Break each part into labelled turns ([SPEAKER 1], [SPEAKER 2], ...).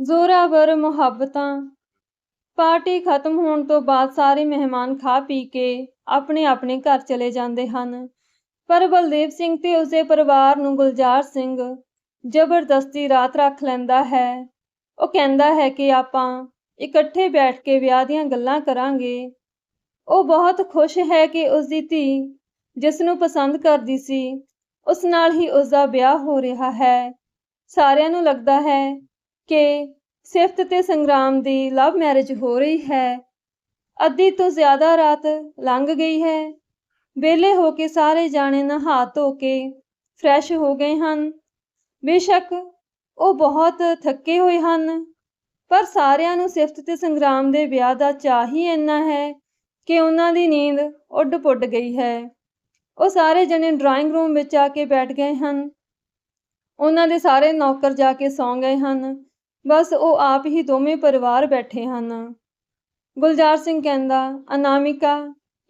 [SPEAKER 1] Zorawar ਮੁਹੱਬਤਾਂ। Party ਖਤਮ ਹੋਣ ਤੋਂ ਬਾਅਦ ਸਾਰੇ ਮਹਿਮਾਨ ਖਾ ਪੀ ਕੇ ਆਪਣੇ ਆਪਣੇ ਘਰ ਚਲੇ ਜਾਂਦੇ ਹਨ। ਪਰ ਬਲਦੇਵ ਸਿੰਘ ਤੇ ਉਸਦੇ ਪਰਿਵਾਰ ਨੂੰ ਗੁਲਜ਼ਾਰ ਸਿੰਘ ਜ਼ਬਰਦਸਤੀ ਰਾਤ ਰੱਖ ਲੈਂਦਾ ਹੈ। ਉਹ ਕਹਿੰਦਾ ਹੈ ਕਿ ਆਪਾਂ ਇਕੱਠੇ ਬੈਠ ਕੇ ਵਿਆਹ ਦੀਆਂ ਗੱਲਾਂ ਕਰਾਂਗੇ। ਉਹ ਬਹੁਤ ਖੁਸ਼ ਹੈ ਕਿ ਉਸਦੀ ਧੀ ਜਿਸ ਨੂੰ ਪਸੰਦ ਕਰਦੀ ਸੀ, ਉਸ ਨਾਲ ਹੀ ਉਸਦਾ ਵਿਆਹ ਹੋ ਰਿਹਾ ਹੈ। ਸਾਰਿਆਂ ਨੂੰ ਲੱਗਦਾ ਹੈ ਕਿ ਸਿਫਤ ਤੇ ਸੰਗਰਾਮ ਦੀ ਲਵ ਮੈਰਿਜ ਹੋ ਰਹੀ ਹੈ। ਅੱਧੀ ਤੋਂ ਜ਼ਿਆਦਾ ਰਾਤ ਲੰਘ ਗਈ ਹੈ। ਵਿਹਲੇ ਹੋ ਕੇ ਸਾਰੇ ਜਾਣੇ ਨਹਾ ਧੋ ਕੇ ਫਰੈਸ਼ ਹੋ ਗਏ ਹਨ। ਬੇਸ਼ੱਕ ਉਹ ਬਹੁਤ ਥੱਕੇ ਹੋਏ ਹਨ, ਪਰ ਸਾਰਿਆਂ ਨੂੰ ਸਿਫਤ ਤੇ ਸੰਗਰਾਮ ਦੇ ਵਿਆਹ ਦਾ ਚਾਹ ਹੀ ਇੰਨਾ ਹੈ ਕਿ ਉਹਨਾਂ ਦੀ ਨੀਂਦ ਉੱਡ ਪੁੱਡ ਗਈ ਹੈ। ਉਹ ਸਾਰੇ ਜਣੇ ਡਰਾਇੰਗ ਰੂਮ ਵਿੱਚ ਆ ਕੇ ਬੈਠ ਗਏ ਹਨ। ਉਹਨਾਂ ਦੇ ਸਾਰੇ ਨੌਕਰ ਜਾ ਕੇ ਸੌਂ ਗਏ ਹਨ। ਬਸ ਉਹ ਆਪ ਹੀ ਦੋਵੇਂ ਪਰਿਵਾਰ ਬੈਠੇ ਹਨ। ਗੁਲਜ਼ਾਰ ਸਿੰਘ ਕਹਿੰਦਾ, ਅਨਾਮਿਕਾ,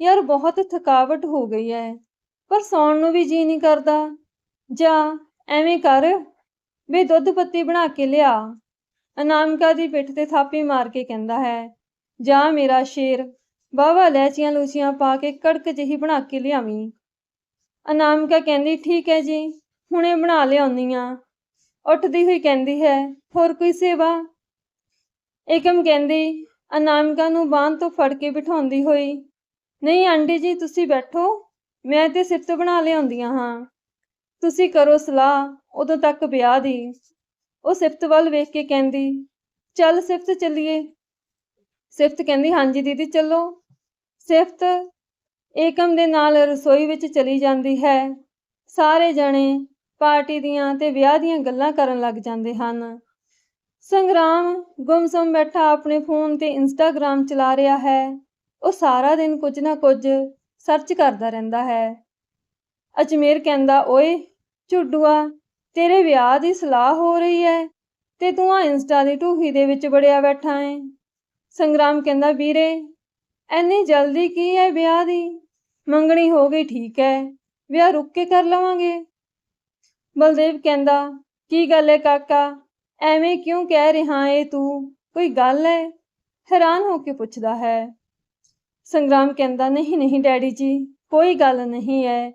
[SPEAKER 1] ਯਾਰ ਬਹੁਤ ਥਕਾਵਟ ਹੋ ਗਈ ਹੈ ਪਰ ਸੌਣ ਨੂੰ ਵੀ ਜੀ ਨਹੀਂ ਕਰਦਾ। ਜਾਂ, ਐਵੇਂ ਕਰ, ਵੇ ਦੁੱਧ ਪੱਤੀ ਬਣਾ ਕੇ ਲਿਆ। ਅਨਾਮਿਕਾ ਦੀ ਪਿੱਠ ਤੇ ਥਾਪੀ ਮਾਰ ਕੇ ਕਹਿੰਦਾ ਹੈ, ਜਾਂ ਮੇਰਾ ਸ਼ੇਰ ਬਾਵਾ ਲੈਚੀਆਂ ਲੂਚੀਆਂ ਪਾ ਕੇ ਕੜਕ ਜਿਹੀ ਬਣਾ ਕੇ ਲਿਆਵੀਂ। ਅਨਾਮਿਕਾ ਕਹਿੰਦੀ, ਠੀਕ ਹੈ ਜੀ, ਹੁਣੇ ਬਣਾ ਲਿਆਉਂਦੀ ਆ। ਉੱਠਦੀ ਹੋਈ ਕਹਿੰਦੀ ਹੈ, ਹੋਰ ਕੋਈ ਸੇਵਾ? ਏਕਮ ਕਹਿੰਦੀ, ਅਨਾਮਿਕਾ ਨੂੰ ਬਾਂਹ ਤੋਂ ਫੜ ਕੇ ਬਿਠਾਉਂਦੀ ਹੋਈ, ਨਹੀਂ ਆਂਟੀ ਜੀ, ਤੁਸੀਂ ਬੈਠੋ, ਮੈਂ ਤੇ ਸਿਫਤ ਬਣਾ ਲਿਆਉਂਦੀਆਂ ਹਾਂ। ਤੁਸੀਂ ਕਰੋ ਸਲਾਹ, ਉਦੋਂ ਤੱਕ ਵਿਆਹ ਦੀ। ਉਹ ਸਿਫਤ ਵੱਲ ਵੇਖ ਕੇ ਕਹਿੰਦੀ, ਚੱਲ ਸਿਫਤ ਚੱਲੀਏ। ਸਿਫਤ ਕਹਿੰਦੀ, ਹਾਂਜੀ ਦੀਦੀ, ਚੱਲੋ। ਸਿਫਤ ਏਕਮ ਦੇ ਨਾਲ ਰਸੋਈ ਵਿੱਚ ਚਲੀ ਜਾਂਦੀ ਹੈ। ਸਾਰੇ ਜਣੇ ਪਾਰਟੀ ਦੀਆਂ ਤੇ ਵਿਆਹ ਦੀਆਂ ਗੱਲਾਂ ਕਰਨ ਲੱਗ ਜਾਂਦੇ ਹਨ। ਸੰਗਰਾਮ ਗੁੰਮਸਮ ਬੈਠਾ ਆਪਣੇ ਫੋਨ ਤੇ ਇੰਸਟਾਗ੍ਰਾਮ ਚਲਾ ਰਿਹਾ ਹੈ। ਉਹ ਸਾਰਾ ਦਿਨ ਕੁਝ ਨਾ ਕੁਝ ਸਰਚ ਕਰਦਾ ਰਹਿੰਦਾ ਹੈ। ਅਜਮੇਰ ਕਹਿੰਦਾ, ਓਏ ਝੁੱਡੂਆ, ਤੇਰੇ ਵਿਆਹ ਦੀ ਸਲਾਹ ਹੋ ਰਹੀ ਹੈ ਤੇ ਤੂੰ ਆ ਇੰਸਟਾ ਦੀ ਢੂਹੀ ਦੇ ਵਿੱਚ ਬੜਿਆ ਬੈਠਾ ਹੈ। ਸੰਗਰਾਮ ਕਹਿੰਦਾ, ਵੀਰੇ ਐਨੀ ਜਲਦੀ ਕੀ ਹੈ ਵਿਆਹ ਦੀ? ਮੰਗਣੀ ਹੋ ਗਈ ਠੀਕ ਹੈ, ਵਿਆਹ ਰੁੱਕ ਕੇ ਕਰ ਲਵਾਂਗੇ। ਬਲਦੇਵ ਕਹਿੰਦਾ, ਕੀ ਗੱਲ ਹੈ ਕਾਕਾ? ਐਵੇਂ ਕਿਉਂ ਕਹਿ ਰਿਹਾ ਏ ਤੂੰ? ਕੋਈ ਗੱਲ ਹੈ ਹੈਰਾਨ ਹੋ ਕੇ ਪੁੱਛਦਾ ਹੈ। ਸੰਗਰਾਮ ਕਹਿੰਦਾ, ਨਹੀਂ ਨਹੀਂ ਡੈਡੀ ਜੀ, ਕੋਈ ਗੱਲ ਨਹੀਂ ਹੈ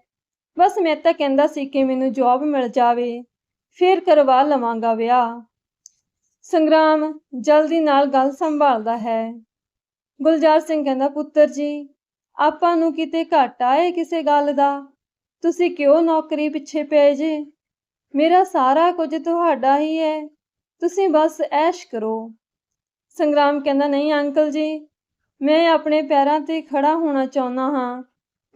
[SPEAKER 1] ਬਸ ਮੈਂ ਤਾਂ ਕਹਿੰਦਾ ਸੀ ਕਿ ਮੈਨੂੰ ਜੌਬ ਮਿਲ ਜਾਵੇ, ਫਿਰ ਕਰਵਾ ਲਵਾਂਗਾ ਵਿਆਹ। ਸੰਗਰਾਮ ਜਲਦੀ ਨਾਲ ਗੱਲ ਸੰਭਾਲਦਾ ਹੈ। ਗੁਲਜ਼ਾਰ ਸਿੰਘ ਕਹਿੰਦਾ, ਪੁੱਤਰ ਜੀ, ਆਪਾਂ ਨੂੰ ਕਿਤੇ ਘਾਟਾ ਹੈ ਕਿਸੇ ਗੱਲ ਦਾ? ਤੁਸੀਂ ਕਿਉਂ ਨੌਕਰੀ ਪਿੱਛੇ ਪਏ ਜੇ? ਮੇਰਾ ਸਾਰਾ ਕੁਝ ਤੁਹਾਡਾ ਹੀ ਹੈ। ਤੁਸੀਂ ਬਸ ਐਸ਼ ਕਰੋ। ਸੰਗਰਾਮ ਕਹਿੰਦਾ, ਨਹੀਂ ਅੰਕਲ ਜੀ, ਮੈਂ ਆਪਣੇ ਪੈਰਾਂ ਤੇ ਖੜਾ ਹੋਣਾ ਚਾਹੁੰਦਾ ਹਾਂ।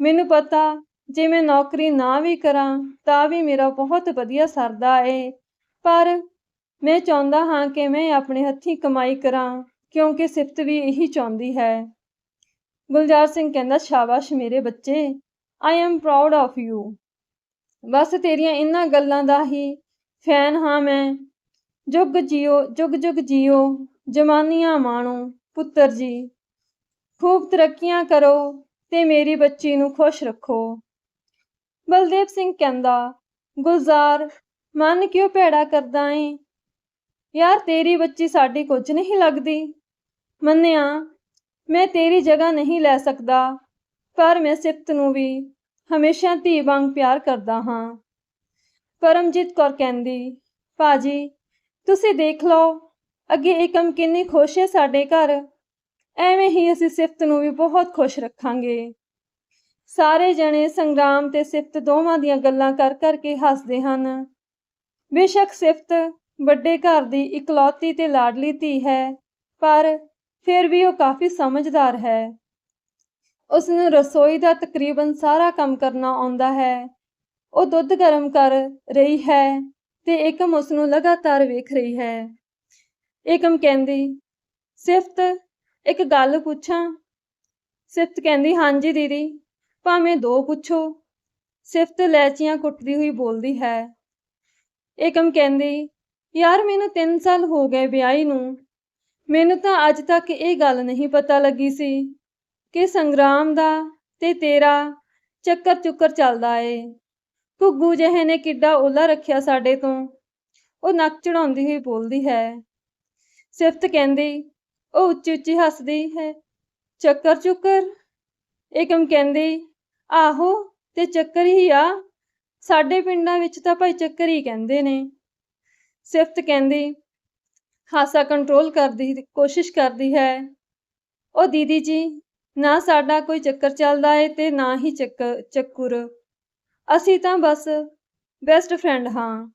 [SPEAKER 1] ਮੈਨੂੰ ਪਤਾ, ਜੇ ਮੈਂ ਨੌਕਰੀ ਨਾ ਵੀ ਕਰਾਂ, ਤਾਂ ਵੀ ਮੇਰਾ ਬਹੁਤ ਵਧੀਆ ਸਰਦਾ ਏ। ਪਰ ਮੈਂ ਚਾਹੁੰਦਾ ਹਾਂ ਕਿ ਮੈਂ ਆਪਣੇ ਹੱਥੀਂ ਕਮਾਈ ਕਰਾਂ, ਕਿਉਂਕਿ ਸਿਫਤ ਵੀ ਇਹੀ ਚਾਹੁੰਦੀ ਹੈ। ਗੁਲਜ਼ਾਰ ਸਿੰਘ ਕਹਿੰਦਾ, ਸ਼ਾਬਾਸ਼ ਮੇਰੇ ਬੱਚੇ I am proud of you ਬਸ ਤੇਰੀਆਂ ਇਹਨਾਂ ਗੱਲਾਂ ਦਾ ਹੀ ਫੈਨ ਹਾਂ ਮੈਂ। ਜੁਗ ਜਿਓ, ਜੁਗ ਜੁਗ ਜਿਓ ਜਮਾਨੀਆਂ ਮਾਣੋ ਪੁੱਤਰ ਜੀ। ਖੂਬ ਤਰੱਕੀਆਂ ਕਰੋ ਤੇ ਮੇਰੀ ਬੱਚੀ ਨੂੰ ਖੁਸ਼ ਰੱਖੋ। ਬਲਦੇਵ ਸਿੰਘ ਕਹਿੰਦਾ, ਗੁਲਜ਼ਾਰ, ਮਨ ਕਿਉਂ ਭੈੜਾ ਕਰਦਾ ਏ? ਯਾਰ ਤੇਰੀ ਬੱਚੀ ਸਾਡੀ ਕੁਝ ਨਹੀਂ ਲੱਗਦੀ। ਮੰਨਿਆ, ਮੈਂ ਤੇਰੀ ਜਗ੍ਹਾ ਨਹੀਂ ਲੈ ਸਕਦਾ, ਪਰ ਮੈਂ ਸਿਫਤ ਨੂੰ ਵੀ ਹਮੇਸ਼ਾ ਧੀ ਵਾਂਗ ਪਿਆਰ ਕਰਦਾ ਹਾਂ। ਪਰਮਜੀਤ ਕੌਰ ਕਹਿੰਦੀ, ਭਾਜੀ, ਤੁਸੀਂ ਦੇਖ ਲਓ, ਅੱਗੇ ਏਕਮ ਕਿੰਨੀ ਖੁਸ਼ ਹੈ ਸਾਡੇ ਘਰ। ਐਵੇਂ ਹੀ ਅਸੀਂ ਸਿਫਤ ਨੂੰ ਵੀ ਬਹੁਤ ਖੁਸ਼ ਰੱਖਾਂਗੇ। ਸਾਰੇ ਜਣੇ ਸੰਗਰਾਮ ਤੇ ਸਿਫਤ ਦੋਵਾਂ ਦੀਆਂ ਗੱਲਾਂ ਕਰ ਕਰਕੇ ਹੱਸਦੇ ਹਨ। ਬੇਸ਼ੱਕ ਸਿਫਤ ਵੱਡੇ ਘਰ ਦੀ ਇਕਲੌਤੀ ਤੇ ਲਾਡਲੀ ਧੀ ਹੈ, ਪਰ ਫਿਰ ਵੀ ਉਹ ਕਾਫੀ ਸਮਝਦਾਰ ਹੈ। ਉਸ ਨੂੰ ਰਸੋਈ ਦਾ ਤਕਰੀਬਨ ਸਾਰਾ ਕੰਮ ਕਰਨਾ ਆਉਂਦਾ ਹੈ। ਉਹ ਦੁੱਧ ਗਰਮ ਕਰ ਰਹੀ ਹੈ ਤੇ ਏਕਮ ਉਸ ਨੂੰ ਲਗਾਤਾਰ ਵੇਖ ਰਹੀ ਹੈ। ਏਕਮ ਕਹਿੰਦੀ, ਸਿਫਤ, ਇੱਕ ਗੱਲ ਪੁੱਛਾਂ? ਸਿਫਤ ਕਹਿੰਦੀ, ਹਾਂਜੀ ਦੀਦੀ, ਭਾਵੇਂ ਦੋ ਪੁੱਛੋ। ਸਿਫਤ ਲੈਚੀਆਂ ਕੁੱਟਦੀ ਹੋਈ ਬੋਲਦੀ ਹੈ। ਏਕਮ ਕਹਿੰਦੀ, ਯਾਰ ਮੈਨੂੰ 3 ਸਾਲ ਹੋ ਗਏ ਵਿਆਹੀ ਨੂੰ। ਮੈਨੂੰ ਤਾਂ ਅੱਜ ਤੱਕ ਇਹ ਗੱਲ ਨਹੀਂ ਪਤਾ ਲੱਗੀ ਸੀ। ਕਿ ਸੰਗਰਾਮ ਦਾ ਤੇ ਤੇਰਾ ਚੱਕਰ ਚੁੱਕਰ ਚੱਲਦਾ ਏ। ਘੁੱਗੂ ਜਿਹੇ ਨੇ ਕਿੱਡਾ ਓਲਾ ਰੱਖਿਆ ਸਾਡੇ ਤੋਂ। ਉਹ ਨੱਕ ਚੜਾਉਂਦੀ ਹੋਈ ਬੋਲਦੀ ਹੈ। ਸਿਫਤ ਕਹਿੰਦੀ, ਉਹ ਉੱਚੀ ਉੱਚੀ ਹੱਸਦੀ ਹੈ। ਚੱਕਰ ਚੁੱਕਰ? ਏਕਮ ਕਹਿੰਦੀ, ਆਹੋ ਤੇ ਚੱਕਰ ਹੀ ਆ। ਸਾਡੇ ਪਿੰਡਾਂ ਵਿੱਚ ਤਾਂ ਭਾਈ ਚੱਕਰ ਹੀ ਕਹਿੰਦੇ ਨੇ। ਸਿਫਤ ਕਹਿੰਦੀ, ਹਾਸਾ ਕੰਟਰੋਲ ਕਰਦੀ, ਕੋਸ਼ਿਸ਼ ਕਰਦੀ ਹੈ। ਉਹ ਦੀਦੀ ਜੀ ਨਾ ਸਾਡਾ ਕੋਈ ਚੱਕਰ ਚੱਲਦਾ ਏ ਤੇ ਨਾ ਹੀ ਚੱਕਰ ਚੱਕੁਰ। ਅਸੀਂ ਤਾਂ ਬਸ ਬੈਸਟ ਫਰੈਂਡ ਹਾਂ।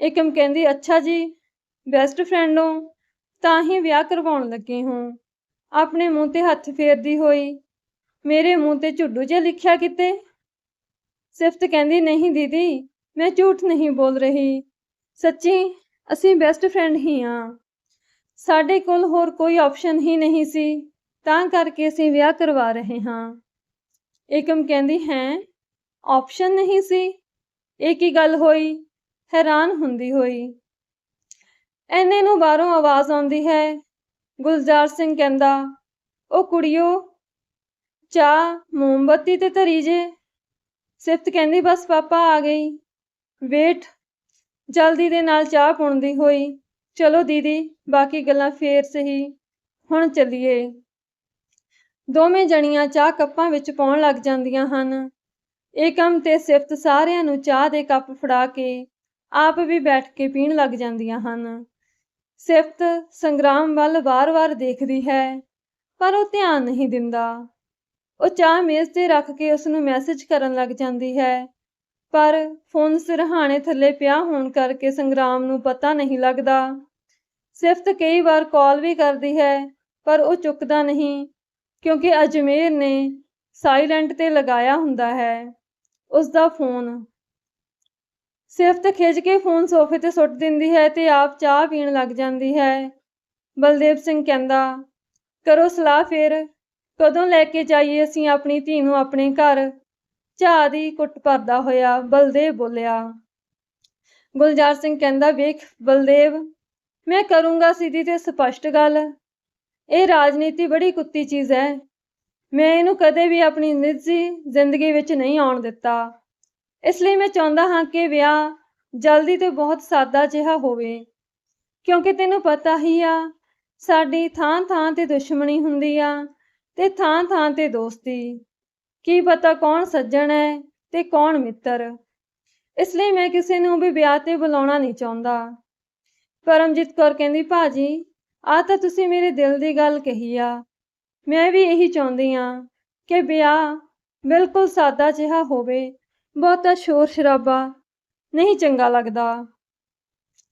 [SPEAKER 1] ਏਕਮ ਕਹਿੰਦੀ, ਅੱਛਾ ਜੀ ਬੈਸਟ ਫਰੈਂਡ ਹੋ, ਤਾਂ ਹੀ ਵਿਆਹ ਕਰਵਾਉਣ ਲੱਗੇ ਹੋ। ਆਪਣੇ ਮੂੰਹ ਤੇ ਹੱਥ ਫੇਰਦੀ ਹੋਈ, ਮੇਰੇ ਮੂੰਹ ਤੇ ਝੁੱਡੂ ਜਿਹਾ ਲਿਖਿਆ ਕਿਤੇ? ਸਿਫਤ ਕਹਿੰਦੀ, ਨਹੀਂ ਦੀਦੀ, ਮੈਂ ਝੂਠ ਨਹੀਂ ਬੋਲ ਰਹੀ। ਸੱਚੀ, ਅਸੀਂ ਬੈਸਟ ਫਰੈਂਡ ਹੀ ਹਾਂ। ਸਾਡੇ ਕੋਲ ਹੋਰ ਕੋਈ ਆਪਸ਼ਨ ਹੀ ਨਹੀਂ ਸੀ। ਤਾਂ ਕਰਕੇ ਅਸੀਂ ਵਿਆਹ ਕਰਵਾ ਰਹੇ ਹਾਂ। ਏਕਮ ਕਹਿੰਦੀ ਹੈ ਆਪਸ਼ਨ ਨਹੀਂ ਸੀ। ਇਹ ਕੀ ਗੱਲ ਹੋਈ? ਹੈਰਾਨ ਹੁੰਦੀ ਹੋਈ। ਐਨੇ ਨੂੰ ਬਾਹਰੋਂ ਆਵਾਜ਼ ਆਉਂਦੀ ਹੈ। ਗੁਲਜ਼ਾਰ ਸਿੰਘ ਕਹਿੰਦਾ ਉਹ ਕੁੜੀਓ, ਚਾਹ, ਮੋਮਬੱਤੀ ਤੇ ਧਰੀ ਜੇ। ਸਿਫਤ ਕਹਿੰਦੀ, ਬਸ ਪਾਪਾ ਆ ਗਈ। ਵੇਟ, ਜਲਦੀ ਦੇ ਨਾਲ ਚਾਹ ਪੁਣਦੀ ਹੋਈ। ਚਲੋ ਦੀਦੀ, ਬਾਕੀ ਗੱਲਾਂ ਫੇਰ ਸਹੀ। ਹੁਣ ਚੱਲੀਏ। ਦੋਵੇਂ ਜਣੀਆਂ ਚਾਹ ਕੱਪਾਂ ਵਿੱਚ ਪਾਉਣ ਲੱਗ ਜਾਂਦੀਆਂ ਹਨ। ਏਕਮ ਤੇ ਸਿਫਤ ਸਾਰਿਆਂ ਨੂੰ ਚਾਹ ਦੇ ਕੱਪ ਫੜਾ ਕੇ ਆਪ ਵੀ ਬੈਠ ਕੇ ਪੀਣ ਲੱਗ ਜਾਂਦੀਆਂ ਹਨ। ਸਿਫਤ ਸੰਗਰਾਮ ਵੱਲ ਵਾਰ-ਵਾਰ ਦੇਖਦੀ ਹੈ, ਪਰ ਉਹ ਧਿਆਨ ਨਹੀਂ ਦਿੰਦਾ। ਉਹ ਚਾਹ ਮੇਜ਼ ਤੇ ਰੱਖ ਕੇ ਉਸ ਨੂੰ ਮੈਸੇਜ ਕਰਨ ਲੱਗ ਜਾਂਦੀ ਹੈ, ਪਰ ਫੋਨ ਸਿਰਹਾਣੇ ਥੱਲੇ ਪਿਆ ਹੋਣ ਕਰਕੇ ਸੰਗਰਾਮ ਨੂੰ ਪਤਾ ਨਹੀਂ ਲੱਗਦਾ। ਸਿਫਤ ਕਈ ਵਾਰ ਕਾਲ ਵੀ ਕਰਦੀ ਹੈ, ਪਰ ਉਹ ਚੁੱਕਦਾ ਨਹੀਂ। ਕਿਉਂਕਿ ਅਜਮੇਰ ਨੇ ਸਾਇਲੈਂਟ ਤੇ ਲਗਾਇਆ ਹੁੰਦਾ ਹੈ। ਉਸ ਦਾ ਫੋਨ ਸਿਫਤ ਖਿੱਚ ਕੇ ਫੋਨ ਸੋਫੇ ਤੇ ਸੁੱਟ ਦਿੰਦੀ ਹੈ ਤੇ ਆਪ ਚਾਹ ਪੀਣ ਲੱਗ ਜਾਂਦੀ ਹੈ। ਬਲਦੇਵ ਸਿੰਘ ਕਹਿੰਦਾ, ਕਰੋ ਸਲਾਹ ਫੇਰ। ਕਦੋਂ ਲੈ ਕੇ ਜਾਈਏ ਅਸੀਂ ਆਪਣੀ ਧੀ ਨੂੰ ਆਪਣੇ ਘਰ? ਚਾਹ ਦੀ ਕੁੱਟ ਭਰਦਾ ਹੋਇਆ ਬਲਦੇਵ ਬੋਲਿਆ। ਗੁਲਜ਼ਾਰ ਸਿੰਘ ਕਹਿੰਦਾ, ਵੇਖ ਬਲਦੇਵ, ਮੈਂ ਕਰੂੰਗਾ ਸਿੱਧੀ ਤੇ ਸਪਸ਼ਟ ਗੱਲ। ਇਹ ਰਾਜਨੀਤੀ ਬੜੀ ਕੁੱਤੀ ਚੀਜ਼ ਹੈ। ਮੈਂ ਇਹਨੂੰ ਕਦੇ ਵੀ ਆਪਣੀ ਨਿੱਜੀ ਜ਼ਿੰਦਗੀ ਵਿੱਚ ਨਹੀਂ ਆਉਣ ਦਿੱਤਾ। ਇਸ ਲਈ ਮੈਂ ਚਾਹੁੰਦਾ ਹਾਂ ਕਿ ਵਿਆਹ ਜਲਦੀ ਤੇ ਬਹੁਤ ਸਾਦਾ ਜਿਹਾ ਹੋਵੇ। ਕਿਉਂਕਿ ਤੈਨੂੰ ਪਤਾ ਹੀ ਆ, ਸਾਡੀ ਥਾਂ ਥਾਂ ਤੇ ਦੁਸ਼ਮਣੀ ਹੁੰਦੀ ਆ ਤੇ ਥਾਂ ਥਾਂ ਤੇ ਦੋਸਤੀ। ਕੀ ਪਤਾ ਕੌਣ ਸੱਜਣ ਹੈ ਤੇ ਕੌਣ ਮਿੱਤਰ। ਇਸ ਲਈ ਮੈਂ ਕਿਸੇ ਨੂੰ ਵੀ ਵਿਆਹ ਤੇ ਬੁਲਾਉਣਾ ਨਹੀਂ ਚਾਹੁੰਦਾ। ਪਰਮਜੀਤ ਕੌਰ ਕਹਿੰਦੀ, ਭਾਜੀ ਆ ਤਾਂ ਤੁਸੀਂ ਮੇਰੇ ਦਿਲ ਦੀ ਗੱਲ ਕਹੀ ਆ। ਮੈਂ ਵੀ ਇਹੀ ਚਾਹੁੰਦੀ ਆ ਕਿ ਵਿਆਹ ਬਿਲਕੁਲ ਸਾਦਾ ਜਿਹਾ ਹੋਵੇ, ਬਹੁਤਾ ਸ਼ੋਰ ਸ਼ਰਾਬਾ ਨਹੀਂ ਚੰਗਾ ਲੱਗਦਾ।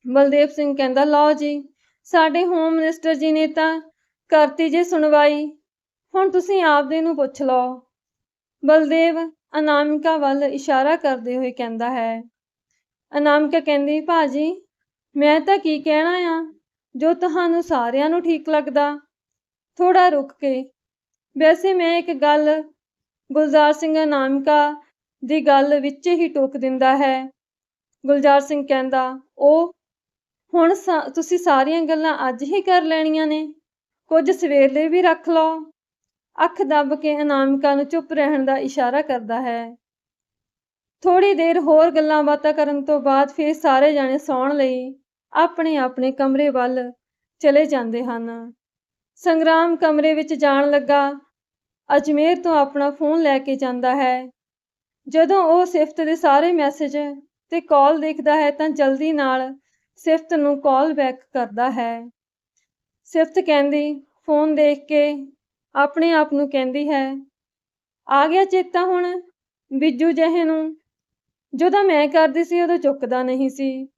[SPEAKER 1] ਬਲਦੇਵ ਸਿੰਘ ਕਹਿੰਦਾ, ਲਓ ਜੀ, ਸਾਡੇ ਹੋਮ ਮਿਨਿਸਟਰ ਜੀ ਨੇ ਤਾਂ ਕਰਤੀ ਜੇ ਸੁਣਵਾਈ, ਹੁਣ ਤੁਸੀਂ ਆਪਦੇ ਨੂੰ ਪੁੱਛ ਲਓ। ਬਲਦੇਵ ਅਨਾਮਿਕਾ ਵੱਲ ਇਸ਼ਾਰਾ ਕਰਦੇ ਹੋਏ ਕਹਿੰਦਾ ਹੈ। ਅਨਾਮਿਕਾ ਕਹਿੰਦੀ, ਭਾਜੀ, ਮੈਂ ਤਾਂ ਕੀ ਕਹਿਣਾ ਆ? ਜੋ ਤੁਹਾਨੂੰ ਸਾਰਿਆਂ ਨੂੰ ਠੀਕ ਲੱਗਦਾ ਥੋੜਾ ਰੁਕ ਕੇ। ਵੈਸੇ ਮੈਂ ਇੱਕ ਗੱਲ ਗੁਲਜ਼ਾਰ ਸਿੰਘ ਅਨਾਮਿਕਾ ਦੀ ਗੱਲ ਵਿੱਚ ਹੀ ਟੋਕ ਦਿੰਦਾ ਹੈ। ਗੁਲਜ਼ਾਰ ਸਿੰਘ ਕਹਿੰਦਾ ਉਹ ਹੁਣ ਤੁਸੀਂ ਸਾਰੀਆਂ ਗੱਲਾਂ ਅੱਜ ਹੀ ਕਰ ਲੈਣੀਆਂ ਨੇ। ਕੁਝ ਸਵੇਰ ਲਈ ਵੀ ਰੱਖ ਲਓ। ਅੱਖ ਦੱਬ ਕੇ ਅਨਾਮਿਕਾ ਨੂੰ ਚੁੱਪ ਰਹਿਣ ਦਾ ਇਸ਼ਾਰਾ ਕਰਦਾ ਹੈ। ਥੋੜੀ ਦੇਰ ਹੋਰ ਗੱਲਾਂ ਬਾਤਾਂ ਕਰਨ ਤੋਂ ਬਾਅਦ ਫਿਰ ਸਾਰੇ ਜਾਣੇ ਸੌਣ ਲਈ ਆਪਣੇ ਆਪਣੇ ਕਮਰੇ ਵੱਲ ਚਲੇ ਜਾਂਦੇ ਹਨ। ਸੰਗਰਾਮ ਕਮਰੇ ਵਿੱਚ ਜਾਣ ਲੱਗਾ, ਅਜਮੇਰ ਤੋਂ ਆਪਣਾ ਫੋਨ ਲੈ ਕੇ ਜਾਂਦਾ ਹੈ। ਜਦੋਂ ਉਹ ਸਿਫਤ ਦੇ ਸਾਰੇ ਮੈਸੇਜ ਤੇ ਕਾਲ ਦੇਖਦਾ ਹੈ ਤਾਂ ਜਲਦੀ ਨਾਲ ਸਿਫਤ ਨੂੰ ਕਾਲ ਬੈਕ ਕਰਦਾ ਹੈ। ਸਿਫਤ ਕਹਿੰਦੀ, ਫੋਨ ਦੇਖ ਕੇ ਆਪਣੇ ਆਪ ਨੂੰ ਕਹਿੰਦੀ ਹੈ, ਆ ਗਿਆ ਚੇਤਾ ਹੁਣ, ਬਿੱਜੂ ਜਿਹੇ ਨੂੰ। ਜਦੋਂ ਮੈਂ ਕਰਦੀ ਸੀ ਉਦੋਂ ਚੁੱਕਦਾ ਨਹੀਂ ਸੀ।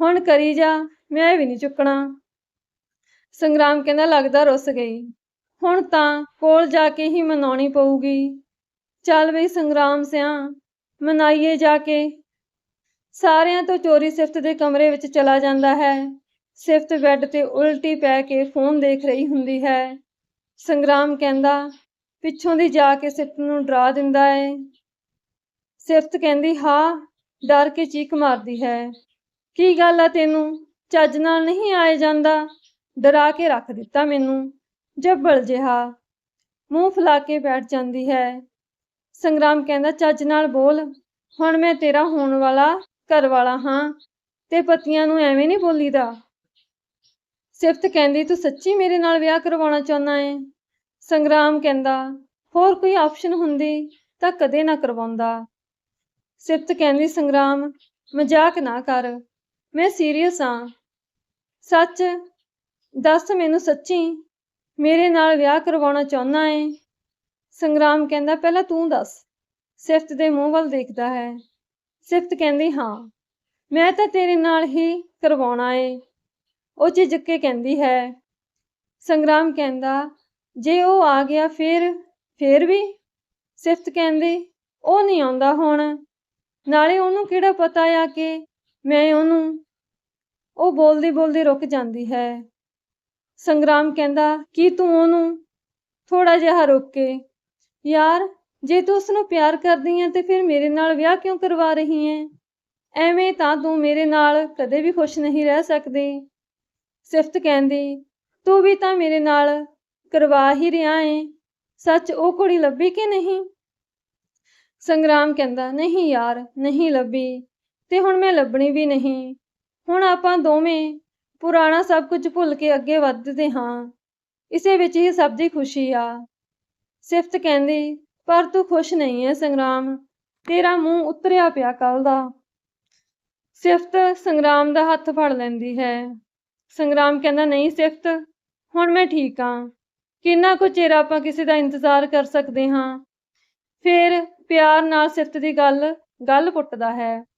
[SPEAKER 1] ਹੁਣ ਕਰੀ ਜਾ, ਮੈਂ ਵੀ ਨਹੀਂ ਚੁੱਕਣਾ। ਸੰਗਰਾਮ ਕਹਿੰਦਾ ਲੱਗਦਾ ਰੁੱਸ ਗਈ। ਹੁਣ ਤਾਂ ਕੋਲ ਜਾ ਕੇ ਹੀ ਮਨਾਉਣੀ ਪਊਗੀ। ਚੱਲ ਬਈ ਸੰਗਰਾਮ ਸਿਆ, ਮਨਾਈਏ ਜਾ ਕੇ। ਸਾਰਿਆਂ ਤੋਂ ਚੋਰੀ ਸਿਫਤ ਦੇ ਕਮਰੇ ਵਿੱਚ ਚਲਾ ਜਾਂਦਾ ਹੈ। ਸਿਫਤ ਬੈੱਡ ਤੇ ਉਲਟੀ ਪੈ ਕੇ ਫੋਨ ਦੇਖ ਰਹੀ ਹੁੰਦੀ ਹੈ। ਸੰਗਰਾਮ ਕਹਿੰਦਾ, ਪਿੱਛੋਂ ਦੀ ਜਾ ਕੇ ਸਿਫਤ ਨੂੰ ਡਰਾ ਦਿੰਦਾ ਹੈ ਸਿਫਤ ਕਹਿੰਦੀ, ਹਾਂ, ਡਰ ਕੇ ਚੀਕ ਮਾਰਦੀ ਹੈ। ਕੀ ਗੱਲ ਆ ਤੈਨੂੰ? ਚੱਜ ਨਾਲ ਨਹੀਂ ਆਏ ਜਾਂਦਾ। ਡਰਾ ਕੇ ਰੱਖ ਦਿੱਤਾ ਮੈਨੂੰ। ਜੱਬਲ ਜਿਹਾ। ਮੂੰਹ ਫੁਲਾ ਕੇ ਬੈਠ ਜਾਂਦੀ ਹੈ। ਸੰਗਰਾਮ ਕਹਿੰਦਾ, ਚੱਜ ਨਾਲ ਬੋਲ। ਹੁਣ ਮੈਂ ਤੇਰਾ ਹੋਣ ਵਾਲਾ ਘਰ ਵਾਲਾ ਹਾਂ। ਤੇ ਪਤੀਆਂ ਨੂੰ ਐਵੇਂ ਨਹੀਂ ਬੋਲੀਦਾ। ਸਿਫਤ ਕਹਿੰਦੀ, ਤੂੰ ਸੱਚੀ ਮੇਰੇ ਨਾਲ ਵਿਆਹ ਕਰਵਾਉਣਾ ਚਾਹੁੰਦਾ ਏ? ਸੰਗਰਾਮ ਕਹਿੰਦਾ, ਹੋਰ ਕੋਈ ਆਪਸ਼ਨ ਹੁੰਦੀ ਤਾਂ ਕਦੇ ਨਾ ਕਰਵਾਉਂਦਾ। ਸਿਫਤ ਕਹਿੰਦੀ, ਸੰਗਰਾਮ, ਮਜ਼ਾਕ ਨਾ ਕਰ। ਮੈਂ ਸੀਰੀਅਸ ਹਾਂ। ਸੱਚ ਦੱਸ ਮੈਨੂੰ ਸੱਚੀ ਮੇਰੇ ਨਾਲ ਵਿਆਹ ਕਰਵਾਉਣਾ ਚਾਹੁੰਦਾ ਏ। ਸੰਗਰਾਮ ਕਹਿੰਦਾ, ਪਹਿਲਾਂ ਤੂੰ ਦੱਸ, ਸਿਫਤ ਦੇ ਮੂੰਹ ਵੱਲ ਦੇਖਦਾ ਹੈ। ਸਿਫਤ ਕਹਿੰਦੀ, ਹਾਂ, ਮੈਂ ਤਾਂ ਤੇਰੇ ਨਾਲ ਹੀ ਕਰਵਾਉਣਾ ਏ। ਉਹ ਝਿਜਕ ਕੇ ਕਹਿੰਦੀ ਹੈ। ਸੰਗਰਾਮ ਕਹਿੰਦਾ, ਜੇ ਉਹ ਆ ਗਿਆ ਫਿਰ ਫਿਰ ਵੀ? ਸਿਫਤ ਕਹਿੰਦੀ, ਉਹ ਨਹੀਂ ਆਉਂਦਾ ਹੁਣ। ਨਾਲੇ ਉਹਨੂੰ ਕਿਹੜਾ ਪਤਾ ਆ ਕਿ ਮੈਂ ਉਹਨੂੰ, ਉਹ ਬੋਲਦੀ ਬੋਲਦੀ ਰੁਕ ਜਾਂਦੀ ਹੈ। ਸੰਗਰਾਮ ਕਹਿੰਦਾ, ਕੀ ਤੂੰ ਉਹਨੂੰ ਥੋੜਾ ਜਿਹਾ ਰੁਕ ਕੇ? ਯਾਰ, ਜੇ ਤੂੰ ਉਸਨੂੰ ਪਿਆਰ ਕਰਦੀ ਹੈ ਤੇ ਫਿਰ ਮੇਰੇ ਨਾਲ ਵਿਆਹ ਕਿਉਂ ਕਰਵਾ ਰਹੀ ਹੈ ਐਵੇਂ ਤਾਂ ਤੂੰ ਮੇਰੇ ਨਾਲ ਕਦੇ ਵੀ ਖੁਸ਼ ਨਹੀਂ ਰਹਿ ਸਕਦੀ। ਸਿਫਤ ਕਹਿੰਦੀ, ਤੂੰ ਵੀ ਤਾਂ ਮੇਰੇ ਨਾਲ ਕਰਵਾ ਹੀ ਰਿਹਾ ਏ। ਸੱਚ ਉਹ ਕੁੜੀ ਲੱਭੀ ਕਿ ਨਹੀਂ? ਸੰਗਰਾਮ ਕਹਿੰਦਾ, ਨਹੀਂ ਯਾਰ, ਨਹੀਂ ਲੱਭੀ। ਤੇ ਹੁਣ ਮੈਂ ਲੱਭਣੀ ਵੀ ਨਹੀਂ। ਹੁਣ ਆਪਾਂ ਦੋਵੇਂ ਪੁਰਾਣਾ ਸਭ ਕੁਝ ਭੁੱਲ ਕੇ ਅੱਗੇ ਵੱਧਦੇ ਹਾਂ। ਇਸੇ ਵਿੱਚ ਹੀ ਸਭ ਦੀ ਖੁਸ਼ੀ ਆ। ਸਿਫਤ ਕਹਿੰਦੀ, ਪਰ ਤੂੰ ਖੁਸ਼ ਨਹੀਂ ਹੈ ਸੰਗਰਾਮ। ਤੇਰਾ ਮੂੰਹ ਉਤਰਿਆ ਪਿਆ ਕੱਲ ਦਾ। ਸਿਫਤ ਸੰਗਰਾਮ ਦਾ ਹੱਥ ਫੜ ਲੈਂਦੀ ਹੈ। ਸੰਗਰਾਮ ਕਹਿੰਦਾ, ਨਹੀਂ ਸਿਫਤ, ਹੁਣ ਮੈਂ ਠੀਕ ਹਾਂ ਕਿੰਨਾ ਕੁ ਚਿਰ ਆਪਾਂ ਕਿਸੇ ਦਾ ਇੰਤਜ਼ਾਰ ਕਰ ਸਕਦੇ ਹਾਂ? ਫਿਰ ਪਿਆਰ ਨਾਲ ਸਿਫਤ ਦੀ ਗੱਲ ਗੱਲ ਪੁੱਟਦਾ ਹੈ।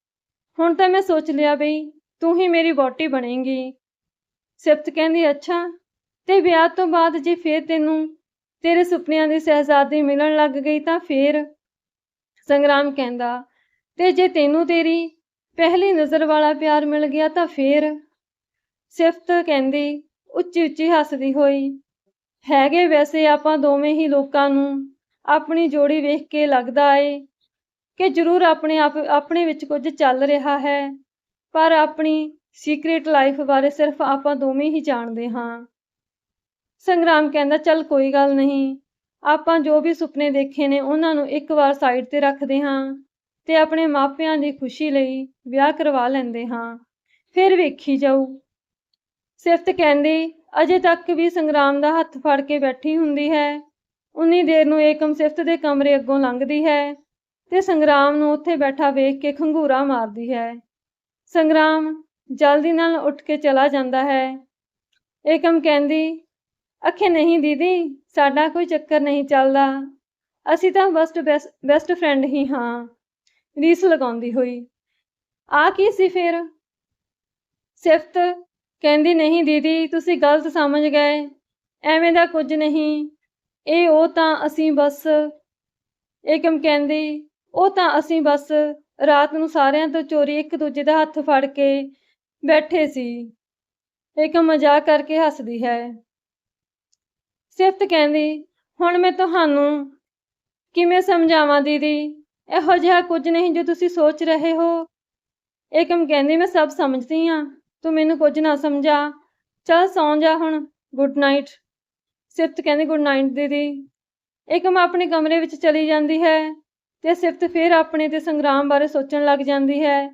[SPEAKER 1] ਹੁਣ ਤਾਂ ਮੈਂ ਸੋਚ ਲਿਆ ਬਈ, ਤੂੰ ਹੀ ਮੇਰੀ ਵਹੁਟੀ ਬਣੇਗੀ। ਸਿਫਤ ਕਹਿੰਦੀ, ਅੱਛਾ, ਤੇ ਵਿਆਹ ਤੋਂ ਬਾਅਦ ਜੇ ਫੇਰ ਤੈਨੂੰ ਤੇਰੇ ਸੁਪਨਿਆਂ ਦੀ ਸਹਿਜ਼ਾਦੀ ਮਿਲਣ ਲੱਗ ਗਈ ਤਾਂ ਫੇਰ? ਸੰਗਰਾਮ ਕਹਿੰਦਾ, ਤੇ ਜੇ ਤੈਨੂੰ ਤੇਰੀ ਪਹਿਲੀ ਨਜ਼ਰ ਵਾਲਾ ਪਿਆਰ ਮਿਲ ਗਿਆ ਤਾਂ ਫੇਰ? ਸਿਫਤ ਕਹਿੰਦੀ, ਉੱਚੀ ਉੱਚੀ ਹੱਸਦੀ ਹੋਈ। ਹੈਗੇ ਵੈਸੇ ਆਪਾਂ ਦੋਵੇਂ ਹੀ ਲੋਕਾਂ ਨੂੰ ਆਪਣੀ ਜੋੜੀ ਵੇਖ ਕੇ ਲੱਗਦਾ ਏ। ਕਿ ਜ਼ਰੂਰ ਆਪਣੇ ਆਪ, ਆਪਣੇ ਵਿੱਚ ਕੁਝ ਚੱਲ ਰਿਹਾ ਹੈ, ਪਰ ਆਪਣੀ ਸੀਕ੍ਰੀਟ ਲਾਈਫ ਬਾਰੇ ਸਿਰਫ ਆਪਾਂ ਦੋਵੇਂ ਹੀ ਜਾਣਦੇ ਹਾਂ। ਸੰਗਰਾਮ ਕਹਿੰਦਾ, ਚੱਲ ਕੋਈ ਗੱਲ ਨਹੀਂ, ਆਪਾਂ ਜੋ ਵੀ ਸੁਪਨੇ ਦੇਖੇ ਨੇ, ਉਹਨਾਂ ਨੂੰ ਇੱਕ ਵਾਰ ਸਾਈਡ ਤੇ ਰੱਖਦੇ ਹਾਂ ਤੇ ਆਪਣੇ ਮਾਪਿਆਂ ਦੀ ਖੁਸ਼ੀ ਲਈ ਵਿਆਹ ਕਰਵਾ ਲੈਂਦੇ ਹਾਂ, ਫਿਰ ਵੇਖੀ ਜਾਊ। ਸਿਫਤ ਕਹਿੰਦੀ, ਅਜੇ ਤੱਕ ਵੀ ਸੰਗਰਾਮ ਦਾ ਹੱਥ ਫੜ ਕੇ ਬੈਠੀ ਹੁੰਦੀ ਹੈ, ਉਨੀ ਦੇਰ ਨੂੰ ਏਕਮ ਸਿਫਤ ਦੇ ਕਮਰੇ ਅੱਗੋਂ ਲੰਘਦੀ ਹੈ ਤੇ ਸੰਗਰਾਮ ਨੂੰ ਉੱਥੇ ਬੈਠਾ ਵੇਖ ਕੇ ਖੰਗੂਰਾ ਮਾਰਦੀ ਹੈ। ਸੰਗਰਾਮ ਜਲਦੀ ਨਾਲ ਉੱਠ ਕੇ ਚਲਾ ਜਾਂਦਾ ਹੈ। ਏਕਮ ਕਹਿੰਦੀ, ਅਖੇ ਨਹੀਂ ਦੀਦੀ, ਸਾਡਾ ਕੋਈ ਚੱਕਰ ਨਹੀਂ ਚੱਲਦਾ। ਅਸੀਂ ਤਾਂ ਬਸਟ ਬੈਸਟ ਫਰੈਂਡ ਹੀ ਹਾਂ। ਰੀਸ ਲਗਾਉਂਦੀ ਹੋਈ। ਆ ਕੀ ਸੀ ਫਿਰ? ਸਿਫਤ ਕਹਿੰਦੀ, ਨਹੀਂ ਦੀਦੀ, ਤੁਸੀਂ ਗਲਤ ਸਮਝ ਗਏ। ਐਵੇਂ ਦਾ ਕੁਝ ਨਹੀਂ। ਇਹ ਉਹ ਤਾਂ ਅਸੀਂ ਬਸ, ਏਕਮ ਕਹਿੰਦੀ ਉਹ ਤਾਂ ਅਸੀਂ ਬਸ ਰਾਤ ਨੂੰ ਸਾਰਿਆਂ ਤੋਂ ਚੋਰੀ ਇੱਕ ਦੂਜੇ ਦਾ ਹੱਥ ਫੜ ਕੇ ਬੈਠੇ ਸੀ। ਇੱਕ ਮਜ਼ਾਕ ਕਰਕੇ ਹੱਸਦੀ ਹੈ। ਸਿਫਤ ਕਹਿੰਦੀ, ਹੁਣ ਮੈਂ ਤੁਹਾਨੂੰ ਕਿਵੇਂ ਸਮਝਾਵਾਂ ਦੀਦੀ? ਇਹੋ ਜਿਹਾ ਕੁਝ ਨਹੀਂ ਜੋ ਤੁਸੀਂ ਸੋਚ ਰਹੇ ਹੋ? ਏਕਮ ਕਹਿੰਦੀ, ਮੈਂ ਸਭ ਸਮਝਦੀ ਹਾਂ। ਤੂੰ ਮੈਨੂੰ ਕੁਝ ਨਾ ਸਮਝਾ। ਚਲ ਸੌਂ ਜਾ ਹੁਣ। ਗੁੱਡ ਨਾਈਟ ਸਿਫਤ ਕਹਿੰਦੀ ਗੁੱਡ ਨਾਈਟ ਦੀਦੀ। ਏਕਮ ਆਪਣੇ ਕਮਰੇ ਵਿੱਚ ਚਲੀ ਜਾਂਦੀ ਹੈ। ਤੇ ਸਿਫਤ ਫਿਰ ਆਪਣੇ ਤੇ ਸੰਗਰਾਮ ਬਾਰੇ ਸੋਚਣ ਲੱਗ ਜਾਂਦੀ ਹੈ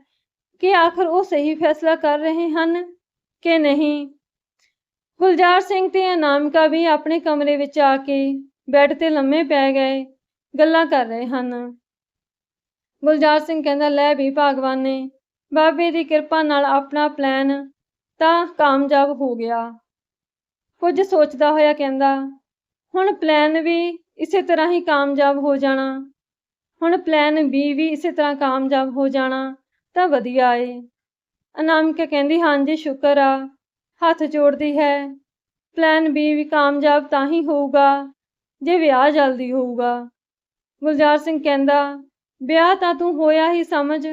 [SPEAKER 1] ਕਿ ਆਖਰ ਉਹ ਸਹੀ ਫੈਸਲਾ ਕਰ ਰਹੇ ਹਨ ਕਿ ਨਹੀਂ। ਗੁਲਜ਼ਾਰ ਸਿੰਘ ਤੇ ਅਨਾਮਿਕਾ ਵੀ ਆਪਣੇ ਕਮਰੇ ਵਿੱਚ ਆ ਕੇ ਬੈੱਡ ਤੇ ਲੰਮੇ ਪੈ ਗਏ, ਗੱਲਾਂ ਕਰ ਰਹੇ ਹਨ। ਗੁਲਜ਼ਾਰ ਸਿੰਘ ਕਹਿੰਦਾ, ਲੈ ਵੀ ਭਗਵਾਨ ਨੇ, ਬਾਬੇ ਦੀ ਕਿਰਪਾ ਨਾਲ ਆਪਣਾ ਪਲਾਨ ਤਾਂ ਕਾਮਯਾਬ ਹੋ ਗਿਆ। ਕੁਝ ਸੋਚਦਾ ਹੋਇਆ ਕਹਿੰਦਾ, ਹੁਣ ਪਲਾਨ ਵੀ ਇਸੇ ਤਰ੍ਹਾਂ ਹੀ ਕਾਮਯਾਬ ਹੋ ਜਾਣਾ। ਹੁਣ ਪਲਾਨ ਬੀ ਵੀ ਇਸੇ ਤਰ੍ਹਾਂ ਕਾਮਯਾਬ ਹੋ ਜਾਣਾ ਤਾਂ ਵਧੀਆ ਏ। ਅਨਾਮਿਕਾ ਕਹਿੰਦੀ ਹਾਂ ਜੀ ਸ਼ੁਕਰ ਆ, ਹੱਥ ਜੋੜਦੀ ਹੈ। ਪਲਾਨ ਬੀ ਵੀ ਕਾਮਯਾਬ ਤਾਂ ਹੀ ਹੋਊਗਾ, ਜੇ ਵਿਆਹ ਜਲਦੀ ਹੋਊਗਾ। ਗੁਲਜ਼ਾਰ ਸਿੰਘ ਕਹਿੰਦਾ, ਵਿਆਹ ਤਾਂ ਤੂੰ ਹੋਇਆ ਹੀ ਸਮਝ,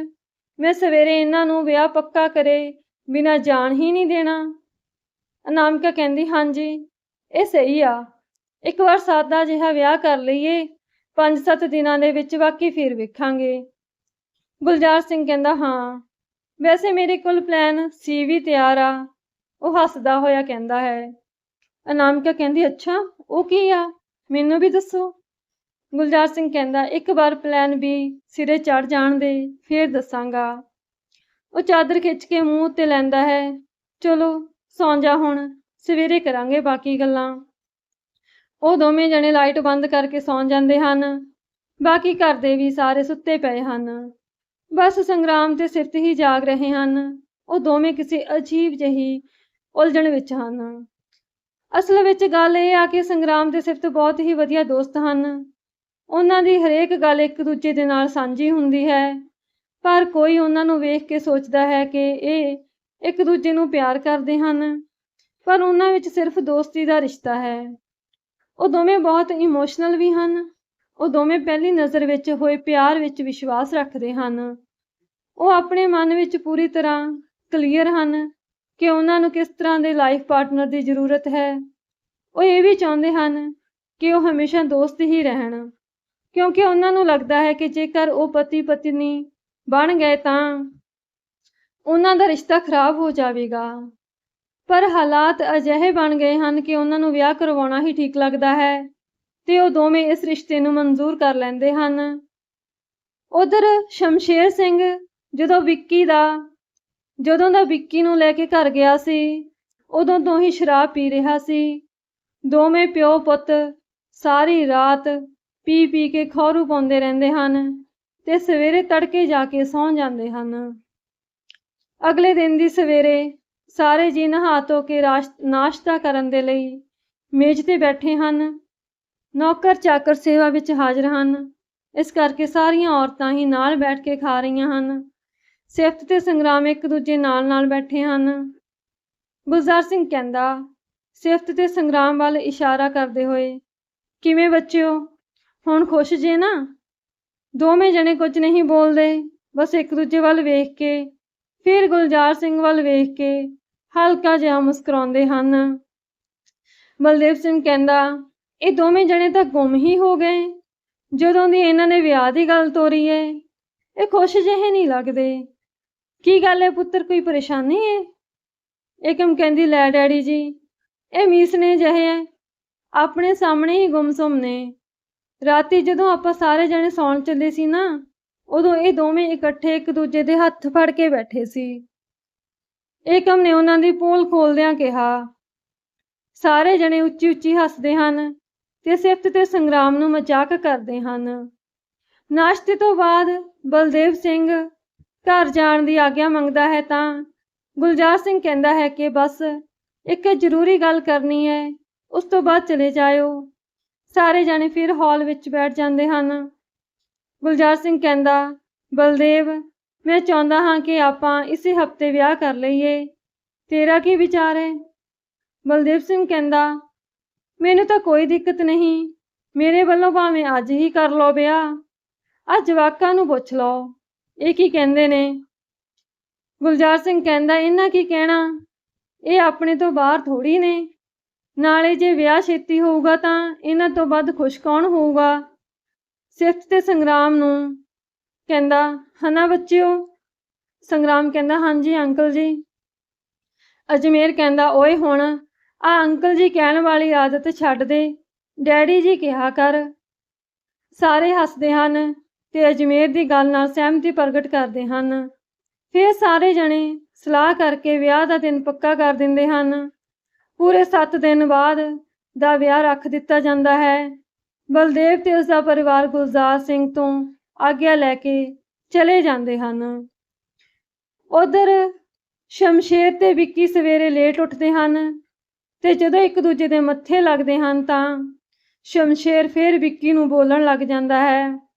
[SPEAKER 1] ਮੈਂ ਸਵੇਰੇ ਇਹਨਾਂ ਨੂੰ ਵਿਆਹ ਪੱਕਾ ਕਰੇ, ਬਿਨਾਂ ਜਾਣ ਹੀ ਨਹੀਂ ਦੇਣਾ। ਅਨਾਮਿਕਾ ਕਹਿੰਦੀ, ਹਾਂਜੀ, ਇਹ ਸਹੀ ਆ, ਇੱਕ ਵਾਰ ਸਾਦਾ ਜਿਹਾ ਵਿਆਹ ਕਰ ਲਈਏ। 5-7 ਦਿਨਾਂ ਦੇ ਵਿੱਚ ਬਾਕੀ ਫਿਰ ਵੇਖਾਂਗੇ। ਗੁਲਜ਼ਾਰ ਸਿੰਘ ਕਹਿੰਦਾ, ਹਾਂ, ਵੈਸੇ ਮੇਰੇ ਕੋਲ ਪਲਾਨ ਸੀ ਵੀ ਤਿਆਰ ਆ। ਉਹ ਹੱਸਦਾ ਹੋਇਆ ਕਹਿੰਦਾ ਹੈ। ਅਨਾਮਿਕਾ ਕਹਿੰਦੀ, ਅੱਛਾ, ਉਹ ਕੀ ਆ? ਮੈਨੂੰ ਵੀ ਦੱਸੋ। ਗੁਲਜ਼ਾਰ ਸਿੰਘ ਕਹਿੰਦਾ, ਇੱਕ ਵਾਰ ਪਲਾਨ ਵੀ ਸਿਰੇ ਚੜ ਜਾਣ ਦੇ, ਫੇਰ ਦੱਸਾਂਗਾ। ਉਹ ਚਾਦਰ ਖਿੱਚ ਕੇ ਮੂੰਹ ਉੱਤੇ ਲੈਂਦਾ ਹੈ। ਚਲੋ, ਸੌਂ ਜਾ ਹੁਣ, ਸਵੇਰੇ ਕਰਾਂਗੇ ਬਾਕੀ ਗੱਲਾਂ। ਉਹ ਦੋਵੇਂ ਜਣੇ ਲਾਈਟ ਬੰਦ ਕਰਕੇ ਸੌਂ ਜਾਂਦੇ ਹਨ। ਬਾਕੀ ਘਰ ਦੇ ਵੀ ਸਾਰੇ ਸੁੱਤੇ ਪਏ ਹਨ। ਬਸ ਸੰਗਰਾਮ ਤੇ ਸਿਫਤ ਹੀ ਜਾਗ ਰਹੇ ਹਨ। ਉਹ ਦੋਵੇਂ ਕਿਸੇ ਅਜੀਬ ਜਿਹੀ ਉਲਝਣ ਵਿੱਚ ਹਨ। ਅਸਲ ਵਿੱਚ ਗੱਲ ਇਹ ਆ ਕਿ ਸੰਗਰਾਮ ਤੇ ਸਿਫਤ ਬਹੁਤ ਹੀ ਵਧੀਆ ਦੋਸਤ ਹਨ। ਉਹਨਾਂ ਦੀ ਹਰੇਕ ਗੱਲ ਇੱਕ ਦੂਜੇ ਦੇ ਨਾਲ ਸਾਂਝੀ ਹੁੰਦੀ ਹੈ। ਪਰ ਕੋਈ ਉਹਨਾਂ ਨੂੰ ਵੇਖ ਕੇ ਸੋਚਦਾ ਹੈ ਕਿ ਇਹ ਇੱਕ ਦੂਜੇ ਨੂੰ ਪਿਆਰ ਕਰਦੇ ਹਨ। ਪਰ ਉਹਨਾਂ ਵਿੱਚ ਸਿਰਫ ਦੋਸਤੀ ਦਾ ਰਿਸ਼ਤਾ ਹੈ। ਉਹ ਦੋਵੇਂ ਬਹੁਤ ਇਮੋਸ਼ਨਲ ਵੀ ਹਨ। ਉਹ ਦੋਵੇਂ ਪਹਿਲੀ ਨਜ਼ਰ ਵਿੱਚ ਹੋਏ ਪਿਆਰ ਵਿੱਚ ਵਿਸ਼ਵਾਸ ਰੱਖਦੇ ਹਨ। ਉਹ ਆਪਣੇ ਮਨ ਵਿੱਚ ਪੂਰੀ ਤਰ੍ਹਾਂ ਕਲੀਅਰ ਹਨ ਕਿ ਉਹਨਾਂ ਨੂੰ ਕਿਸ ਤਰ੍ਹਾਂ ਦੇ ਲਾਈਫ ਪਾਰਟਨਰ ਦੀ ਜ਼ਰੂਰਤ ਹੈ। ਉਹ ਇਹ ਵੀ ਚਾਹੁੰਦੇ ਹਨ ਕਿ ਉਹ ਹਮੇਸ਼ਾ ਦੋਸਤ ਹੀ ਰਹਿਣ, ਕਿਉਂਕਿ ਉਹਨਾਂ ਨੂੰ ਲੱਗਦਾ ਹੈ ਕਿ ਜੇਕਰ ਉਹ ਪਤੀ ਪਤਨੀ ਬਣ ਗਏ ਤਾਂ ਉਹਨਾਂ ਦਾ ਰਿਸ਼ਤਾ ਖਰਾਬ ਹੋ ਜਾਵੇਗਾ। ਪਰ ਹਾਲਾਤ ਅਜਿਹੇ ਬਣ ਗਏ ਹਨ ਕਿ ਉਹਨਾਂ ਨੂੰ ਵਿਆਹ ਕਰਵਾਉਣਾ ਹੀ ਠੀਕ ਲੱਗਦਾ ਹੈ ਤੇ ਉਹ ਦੋਵੇਂ ਇਸ ਰਿਸ਼ਤੇ ਨੂੰ ਮਨਜ਼ੂਰ ਕਰ ਲੈਂਦੇ ਹਨ। ਉਧਰ ਸ਼ਮਸ਼ੇਰ ਸਿੰਘ ਜਦੋਂ ਵਿੱਕੀ ਦਾ, ਜਦੋਂ ਦਾ ਵਿੱਕੀ ਨੂੰ ਲੈ ਕੇ ਘਰ ਗਿਆ ਸੀ, ਉਦੋਂ ਤੋਂ ਹੀ ਸ਼ਰਾਬ ਪੀ ਰਿਹਾ ਸੀ। ਦੋਵੇਂ ਪਿਓ ਪੁੱਤ ਸਾਰੀ ਰਾਤ ਪੀ ਪੀ ਕੇ ਖੌਰੂ ਪਾਉਂਦੇ ਰਹਿੰਦੇ ਹਨ ਤੇ ਸਵੇਰੇ ਤੜਕੇ ਜਾ ਕੇ ਸੌਂ ਜਾਂਦੇ ਹਨ। ਅਗਲੇ ਦਿਨ ਦੀ ਸਵੇਰੇ ਸਾਰੇ ਜੀ ਨਹਾ ਧੋ ਕੇ ਰਾਸ਼- ਨਾਸ਼ਤਾ ਕਰਨ ਦੇ ਲਈ ਮੇਜ਼ ਤੇ ਬੈਠੇ ਹਨ। ਨੌਕਰ ਚਾਕਰ ਸੇਵਾ ਵਿੱਚ ਹਾਜ਼ਰ ਹਨ। ਇਸ ਕਰਕੇ ਸਾਰੀਆਂ ਔਰਤਾਂ ਹੀ ਨਾਲ ਬੈਠ ਕੇ ਖਾ ਰਹੀਆਂ ਹਨ। ਸਿਫਤ ਤੇ ਸੰਗਰਾਮ ਇੱਕ ਦੂਜੇ ਨਾਲ ਨਾਲ ਬੈਠੇ ਹਨ। ਗੁਲਜ਼ਾਰ ਸਿੰਘ ਕਹਿੰਦਾ, ਸਿਫਤ ਤੇ ਸੰਗਰਾਮ ਵੱਲ ਇਸ਼ਾਰਾ ਕਰਦੇ ਹੋਏ, ਕਿਵੇਂ ਬੱਚਿਓ? ਹੁਣ ਖੁਸ਼ ਜੇ ਨਾ? ਦੋਵੇਂ ਜਣੇ ਕੁਝ ਨਹੀਂ ਬੋਲਦੇ, ਬਸ ਇੱਕ ਦੂਜੇ ਵੱਲ ਵੇਖ ਕੇ, ਫਿਰ ਗੁਲਜ਼ਾਰ ਸਿੰਘ ਵੱਲ ਵੇਖ ਕੇ ਹਲਕਾ ਜਿਹਾ ਮੁਸਕਰਾਉਂਦੇ ਹਨ। ਬਲਦੇਵ ਸਿੰਘ ਕਹਿੰਦਾ, ਇਹ ਦੋਵੇਂ ਜਣੇ ਤਾਂ ਗੁੰਮ ਹੀ ਹੋ ਗਏ। ਜਦੋਂ ਦੀ ਇਹਨਾਂ ਨੇ ਵਿਆਹ ਦੀ ਗੱਲ ਤੋਰੀ ਏ, ਇਹ ਖੁਸ਼ ਜਿਹੇ ਨਹੀਂ ਲੱਗਦੇ। ਕੀ ਗੱਲ ਹੈ ਪੁੱਤਰ, ਕੋਈ ਪਰੇਸ਼ਾਨੀ ਹੈ ਏਕਮ ਕਹਿੰਦੀ, ਲੈ ਡੈਡੀ ਜੀ, ਇਹ ਮੀਸ ਨੇ ਜਿਹੇ ਹੈ ਆਪਣੇ ਸਾਹਮਣੇ ਹੀ ਗੁੰਮਸੁੰਮ ਨੇ। ਰਾਤੀ ਜਦੋਂ ਆਪਾਂ ਸਾਰੇ ਜਣੇ ਸੌਣ ਚੱਲੇ ਸੀ ਨਾ, ਉਦੋਂ ਇਹ ਦੋਵੇਂ ਇਕੱਠੇ ਇੱਕ ਦੂਜੇ ਦੇ ਹੱਥ ਫੜ ਕੇ ਬੈਠੇ ਸੀ। ਏਕਮ ਨੇ ਉਹਨਾਂ ਦੀ ਪੋਲ ਖੋਲਦਿਆਂ ਕਿਹਾ। ਸਾਰੇ ਜਣੇ ਉੱਚੀ ਉੱਚੀ ਹੱਸਦੇ ਹਨ ਤੇ ਸਿਫਤ ਤੇ ਸੰਗਰਾਮ ਨੂੰ ਮਜ਼ਾਕ ਕਰਦੇ ਹਨ। ਨਾਸ਼ਤੇ ਤੋਂ ਬਾਅਦ ਬਲਦੇਵ ਸਿੰਘ ਘਰ ਜਾਣ ਦੀ ਆਗਿਆ ਮੰਗਦਾ ਹੈ ਤਾਂ ਗੁਲਜ਼ਾਰ ਸਿੰਘ ਕਹਿੰਦਾ ਹੈ ਕਿ ਬਸ ਇੱਕ ਜ਼ਰੂਰੀ ਗੱਲ ਕਰਨੀ ਹੈ, ਉਸ ਤੋਂ ਬਾਅਦ ਚਲੇ ਜਾਇਓ। ਸਾਰੇ ਜਾਣੇ ਫਿਰ ਹਾਲ ਵਿੱਚ ਬੈਠ ਜਾਂਦੇ ਹਨ। ਗੁਲਜ਼ਾਰ ਸਿੰਘ ਕਹਿੰਦਾ, ਬਲਦੇਵ ਮੈਂ ਚਾਹੁੰਦਾ ਹਾਂ ਕਿ ਆਪਾਂ ਇਸੇ ਹਫ਼ਤੇ ਵਿਆਹ ਕਰ ਲਈਏ। ਤੇਰਾ ਕੀ ਵਿਚਾਰ ਹੈ? ਬਲਦੇਵ ਸਿੰਘ ਕਹਿੰਦਾ, ਮੈਨੂੰ ਤਾਂ ਕੋਈ ਦਿੱਕਤ ਨਹੀਂ। ਮੇਰੇ ਵੱਲੋਂ ਭਾਵੇਂ ਅੱਜ ਹੀ ਕਰ ਲਓ ਵਿਆਹ। ਆ ਜਵਾਕਾਂ ਨੂੰ ਪੁੱਛ ਲਓ। ਇਹ ਕੀ ਕਹਿੰਦੇ ਨੇ? ਗੁਲਜ਼ਾਰ ਸਿੰਘ ਕਹਿੰਦਾ ਇਹਨਾਂ ਕੀ ਕਹਿਣਾ? ਇਹ ਆਪਣੇ ਤੋਂ ਬਾਹਰ ਥੋੜੀ ਨੇ। ਨਾਲੇ ਜੇ ਵਿਆਹ ਛੇਤੀ ਹੋਊਗਾ ਤਾਂ ਇਹਨਾਂ ਤੋਂ ਵੱਧ ਖੁਸ਼ ਕੌਣ ਹੋਊਗਾ? ਸਿਫਤ ਤੇ ਸੰਗਰਾਮ ਨੂੰ ਕਹਿੰਦਾ, ਹਨਾ ਬੱਚਿਓ? ਸੰਗਰਾਮ ਕਹਿੰਦਾ, ਹਾਂਜੀ ਅੰਕਲ ਜੀ। ਅਜਮੇਰ ਕਹਿੰਦਾ, ਓਏ ਹੁਣ, ਆ ਅੰਕਲ ਜੀ ਕਹਿਣ ਵਾਲੀ ਆਦਤ ਛੱਡ ਦੇ, ਡੈਡੀ ਜੀ ਕਿਹਾ ਕਰ। ਸਾਰੇ ਹੱਸਦੇ ਹਨ ਤੇ ਅਜਮੇਰ ਦੀ ਗੱਲ ਨਾਲ ਸਹਿਮਤੀ ਪ੍ਰਗਟ ਕਰਦੇ ਹਨ। ਫਿਰ ਸਾਰੇ ਜਣੇ ਸਲਾਹ ਕਰਕੇ ਵਿਆਹ ਦਾ ਦਿਨ ਪੱਕਾ ਕਰ ਦਿੰਦੇ ਹਨ। ਪੂਰੇ 7 ਦਿਨ ਬਾਅਦ ਦਾ ਵਿਆਹ ਰੱਖ ਦਿੱਤਾ ਜਾਂਦਾ ਹੈ। ਬਲਦੇਵ ਤੇ ਉਸ ਦਾ ਪਰਿਵਾਰ ਗੁਲਜ਼ਾਰ ਸਿੰਘ ਤੋਂ ਆਗਿਆ ਲੈ ਕੇ ਚਲੇ ਜਾਂਦੇ ਹਨ। ਉਧਰ ਸ਼ਮਸ਼ੇਰ ਤੇ ਵਿੱਕੀ ਸਵੇਰੇ ਲੇਟ ਉੱਠਦੇ ਹਨ ਤੇ ਜਦੋਂ ਇੱਕ ਦੂਜੇ ਦੇ ਮੱਥੇ ਲੱਗਦੇ ਹਨ ਤਾਂ ਸ਼ਮਸ਼ੇਰ ਫਿਰ ਵਿੱਕੀ ਨੂੰ ਬੋਲਣ ਲੱਗ ਜਾਂਦਾ ਹੈ।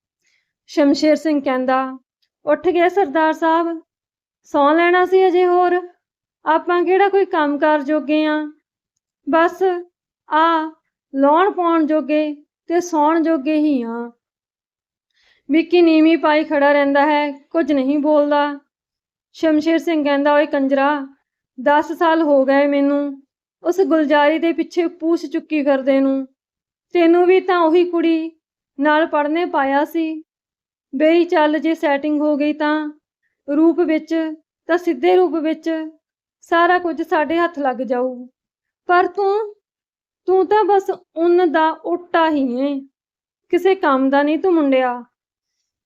[SPEAKER 1] ਸ਼ਮਸ਼ੇਰ ਸਿੰਘ ਕਹਿੰਦਾ, ਉੱਠ ਗਿਆ ਸਰਦਾਰ ਸਾਹਿਬ, ਸੌਂ ਲੈਣਾ ਸੀ ਅਜੇ ਹੋਰ। ਆਪਾਂ ਕਿਹੜਾ ਕੋਈ ਕੰਮਕਾਰ ਜੋਗੇ ਆ? ਬਸ ਆ ਲਾਉਣ ਪਾਉਣ ਜੋਗੇ ਤੇ ਸੌਣ ਜੋਗੇ ਹੀ ਆ। ਵਿੱਕੀ ਨੀਵੀਂ ਪਾਈ ਖੜਾ ਰਹਿੰਦਾ ਹੈ, ਕੁਝ ਨਹੀਂ ਬੋਲਦਾ। ਸ਼ਮਸ਼ੇਰ ਸਿੰਘ ਕਹਿੰਦਾ, ਓਏ ਕੰਜਰਾ 10 ਸਾਲ ਹੋ ਗਏ ਮੈਨੂੰ, ਉਸ ਗੁਲਜ਼ਾਰੀ ਦੇ ਪਿੱਛੇ ਪੂਛ ਚੁੱਕੀ ਫਿਰਦੇ ਨੂੰ। ਤੈਨੂੰ ਵੀ ਤਾਂ ਉਹੀ ਕੁੜੀ ਨਾਲ ਪੜਨੇ ਪਾਇਆ ਸੀ। ਬਈ ਚੱਲ ਜੇ ਸੈਟਿੰਗ ਹੋ ਗਈ ਤਾਂ, ਰੂਪ ਵਿੱਚ ਤਾਂ ਸਿੱਧੇ ਰੂਪ ਵਿੱਚ ਸਾਰਾ ਕੁਝ ਸਾਡੇ ਹੱਥ ਲੱਗ ਜਾਊ। ਪਰ ਤੂੰ ਤੂੰ ਤਾਂ ਬਸ ਉੱਨ ਦਾ ਓਟਾ ਹੀ ਏ। ਕਿਸੇ ਕੰਮ ਦਾ ਨਹੀਂ ਤੂੰ ਮੁੰਡਿਆ।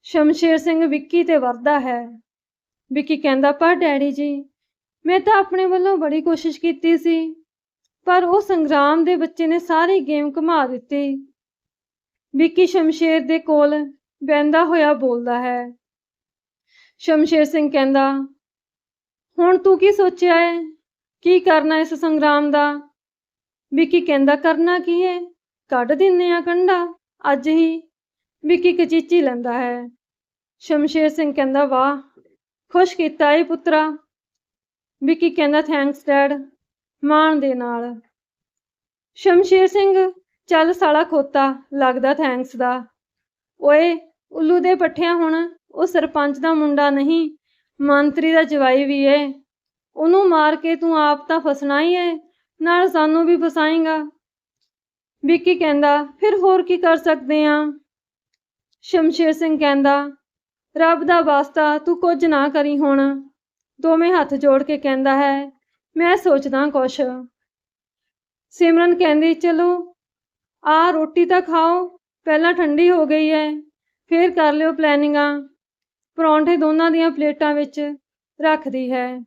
[SPEAKER 1] ਸ਼ਮਸ਼ੇਰ ਸਿੰਘ ਵਿੱਕੀ ਤੇ ਵਰਦਾ ਹੈ। ਵਿੱਕੀ ਕਹਿੰਦਾ ਪਰ ਡੈਡੀ ਜੀ, ਮੈਂ ਤਾਂ ਆਪਣੇ ਵੱਲੋਂ ਬੜੀ ਕੋਸ਼ਿਸ਼ ਕੀਤੀ ਸੀ, ਪਰ ਉਹ ਸੰਗਰਾਮ ਦੇ ਬੱਚੇ ਨੇ ਸਾਰੀ ਗੇਮ ਘੁਮਾ ਦਿੱਤੀ। ਵਿੱਕੀ ਸ਼ਮਸ਼ੇਰ ਦੇ ਕੋਲ ਬਹਿੰਦਾ ਹੋਇਆ ਬੋਲਦਾ ਹੈ। ਸ਼ਮਸ਼ੇਰ ਸਿੰਘ ਕਹਿੰਦਾ, ਹੁਣ ਤੂੰ ਕੀ ਸੋਚਿਆ ਹੈ ਕੀ ਕਰਨਾ ਇਸ ਸੰਗਰਾਮ ਦਾ? ਵਿੱਕੀ ਕਹਿੰਦਾ, ਕਰਨਾ ਕੀ ਹੈ ਕੱਢ ਦਿੰਨੇ ਆ ਕੰਡਾ, ਅੱਜ ਹੀ। ਵਿੱਕੀ ਕਚੀਚੀ ਲੈਂਦਾ ਹੈ। ਸ਼ਮਸ਼ੇਰ ਸਿੰਘ ਕਹਿੰਦਾ, ਵਾਹ, ਖੁਸ਼ ਕੀਤਾ ਏ ਪੁੱਤਰਾ। ਵਿੱਕੀ ਕਹਿੰਦਾ ਥੈਂਕਸ ਡੈਡ ਮਾਣ ਦੇ ਨਾਲ। ਸ਼ਮਸ਼ੇਰ ਸਿੰਘ, ਚੱਲ ਸਾਲਾ ਖੋਤਾ, ਲੱਗਦਾ ਥੈਂਕਸ ਦਾ। ਓਏ, ਉੱਲੂ ਦੇ ਪੱਠਿਆਂ ਹੁਣ ਉਹ ਸਰਪੰਚ ਦਾ ਮੁੰਡਾ ਨਹੀਂ, ਮੰਤਰੀ ਦਾ ਜਵਾਈ ਵੀ ਏ। ਉਹਨੂੰ ਮਾਰ ਕੇ ਤੂੰ ਆਪ ਤਾਂ ਫਸਣਾ ਹੀ ਏ, ਨਾਲ ਸਾਨੂੰ ਵੀ ਫਸਾਏਗਾ। ਵਿੱਕੀ ਕਹਿੰਦਾ, ਫਿਰ ਹੋਰ ਕੀ ਕਰ ਸਕਦੇ ਆ? ਸ਼ਮਸ਼ੇਰ ਸਿੰਘ ਕਹਿੰਦਾ ਰੱਬ ਦਾ ਵਾਸਤਾ ਤੂੰ ਕੁਝ ਨਾ ਕਰੀ ਹੁਣ। ਦੋਵੇਂ ਹੱਥ ਜੋੜ ਕੇ ਕਹਿੰਦਾ ਹੈ, ਮੈਂ ਸੋਚਦਾ ਕੁਛ। ਸਿਮਰਨ ਕਹਿੰਦੀ, ਚਲੋ ਆ ਰੋਟੀ ਤਾਂ ਖਾਓ, ਪਹਿਲਾਂ ਠੰਡੀ ਹੋ ਗਈ ਹੈ ਫੇਰ ਕਰ ਲਿਓ ਪਲੈਨਿੰਗਾਂ ਪਰੌਂਠੇ ਦੋਨਾਂ ਦੀਆਂ ਪਲੇਟਾਂ ਵਿੱਚ ਰੱਖਦੀ ਹੈ।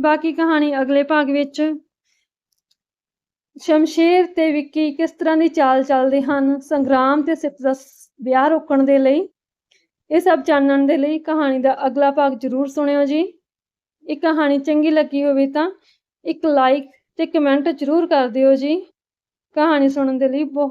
[SPEAKER 1] ਬਾਕੀ ਕਹਾਣੀ ਅਗਲੇ ਭਾਗ ਵਿੱਚ। ਸ਼ਮਸ਼ੇਰ ਤੇ ਵਿੱਕੀ ਕਿਸ ਤਰ੍ਹਾਂ ਦੀ ਚਾਲ ਚੱਲਦੇ ਹਨ, ਸੰਗਰਾਮ ਤੇ ਸਿਫਤ ਵਿਆਹ ਰੋਕਣ ਦੇ ਲਈ? ਇਹ ਸਭ ਜਾਣਨ ਦੇ ਲਈ ਕਹਾਣੀ ਦਾ ਅਗਲਾ ਭਾਗ ਜ਼ਰੂਰ ਸੁਣਿਓ ਜੀ। ਇਹ ਕਹਾਣੀ ਚੰਗੀ ਲੱਗੀ ਹੋਵੇ ਤਾਂ ਇੱਕ ਲਾਈਕ ਤੇ ਕਮੈਂਟ ਜ਼ਰੂਰ ਕਰ ਦਿਓ ਜੀ। ਕਹਾਣੀ ਸੁਣਨ ਦੇ ਲਈ ਬਹੁਤ